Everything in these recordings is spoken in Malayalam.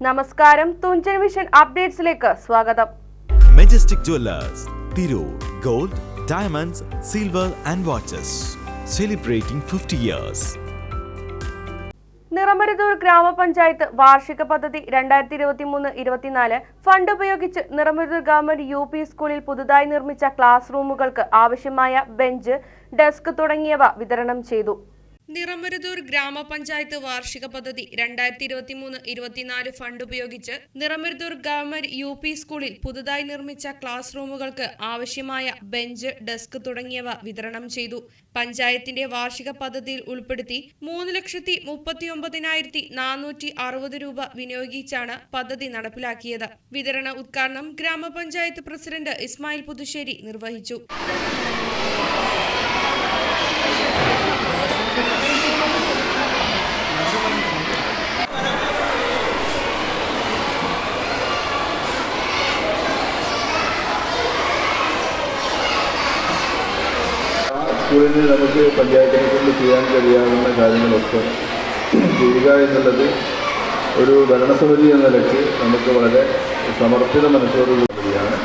നമസ്കാരം. തുഞ്ചൻ വിഷൻ അപ്ഡേറ്റ്സിലേക്ക് സ്വാഗതം. Majestic Jewellers Tirur gold diamonds silver and watches celebrating fifty years Niramaruthur ഗ്രാമപഞ്ചായത്ത് വാർഷിക പദ്ധതി രണ്ടായിരത്തി ഇരുപത്തി മൂന്ന് ഇരുപത്തിനാല് ഫണ്ട് ഉപയോഗിച്ച് നിറമരുതൂർ ഗവൺമെന്റ് യു പി സ്കൂളിൽ പുതുതായി നിർമ്മിച്ച ക്ലാസ് റൂമുകൾക്ക് ആവശ്യമായ ബെഞ്ച് ഡെസ്ക് തുടങ്ങിയവ വിതരണം ചെയ്തു. നിറമരുതൂർ ഗ്രാമപഞ്ചായത്ത് വാർഷിക പദ്ധതി രണ്ടായിരത്തി ഇരുപത്തി മൂന്ന് ഇരുപത്തിനാല് ഫണ്ട് ഉപയോഗിച്ച് നിറമരുതൂർ ഗവൺമെന്റ് യു പി സ്കൂളിൽ പുതുതായി നിർമ്മിച്ച ക്ലാസ് റൂമുകൾക്ക് ആവശ്യമായ ബെഞ്ച് ഡെസ്ക് തുടങ്ങിയവ വിതരണം ചെയ്തു. പഞ്ചായത്തിന്റെ വാർഷിക പദ്ധതിയിൽ ഉൾപ്പെടുത്തി മൂന്ന് ലക്ഷത്തി മുപ്പത്തി ഒമ്പതിനായിരത്തി നാനൂറ്റി അറുപത് രൂപ വിനിയോഗിച്ചാണ് പദ്ധതി നടപ്പിലാക്കിയത്. വിതരണ ഉദ്ഘാടനം ഗ്രാമപഞ്ചായത്ത് പ്രസിഡന്റ് ഇസ്മായിൽ പുതുശ്ശേരി നിർവഹിച്ചു. സ്കൂളിന് നമുക്ക് പഞ്ചായത്തിനെ കൊണ്ട് ചെയ്യാൻ കഴിയാവുന്ന കാര്യങ്ങളൊക്കെ ചെയ്യുക എന്നുള്ളത് ഒരു ഭരണസമിതി എന്ന നിലയ്ക്ക് നമുക്ക് വളരെ സമർപ്പിത മനസ്സോടുകൂടിയാണ്.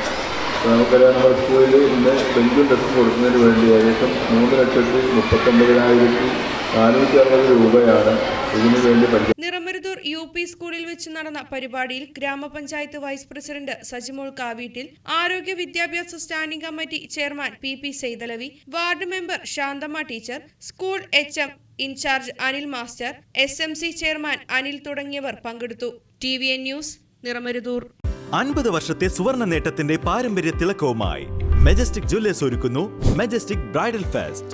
നമുക്കറിയാം നമ്മുടെ സ്കൂളിൽ ഇന്ന് ബെഞ്ചും ഡെസ്ക് കൊടുക്കുന്നതിന് വേണ്ടി ഏകദേശം മൂന്ന് ലക്ഷത്തി മുപ്പത്തൊമ്പതിനായിരത്തി നാനൂറ്റി അറുപത് രൂപയാണ് ഇതിനു വേണ്ടി നിറമരുതൂർ യു പി സ്കൂളിൽ വെച്ച് നടന്ന പരിപാടിയിൽ ഗ്രാമപഞ്ചായത്ത് വൈസ് പ്രസിഡന്റ് സജിമോൾ കാവീട്ടിൽ ആരോഗ്യ വിദ്യാഭ്യാസ standing committee chairman P P Saithalavi ward member Shanthamma teacher school H M incharge Anil master S M C chairman Anil തുടങ്ങിയവർ പങ്കെടുത്തു. T V N news Niramaruthur. അൻപത് വർഷത്തെ സുവർണ നേട്ടത്തിന്റെ പാരമ്പര്യ തിളക്കവുമായി മെജസ്റ്റിക് ജ്വല്ലേഴ്സ് ഒരുക്കുന്നു Majestic bridal fest.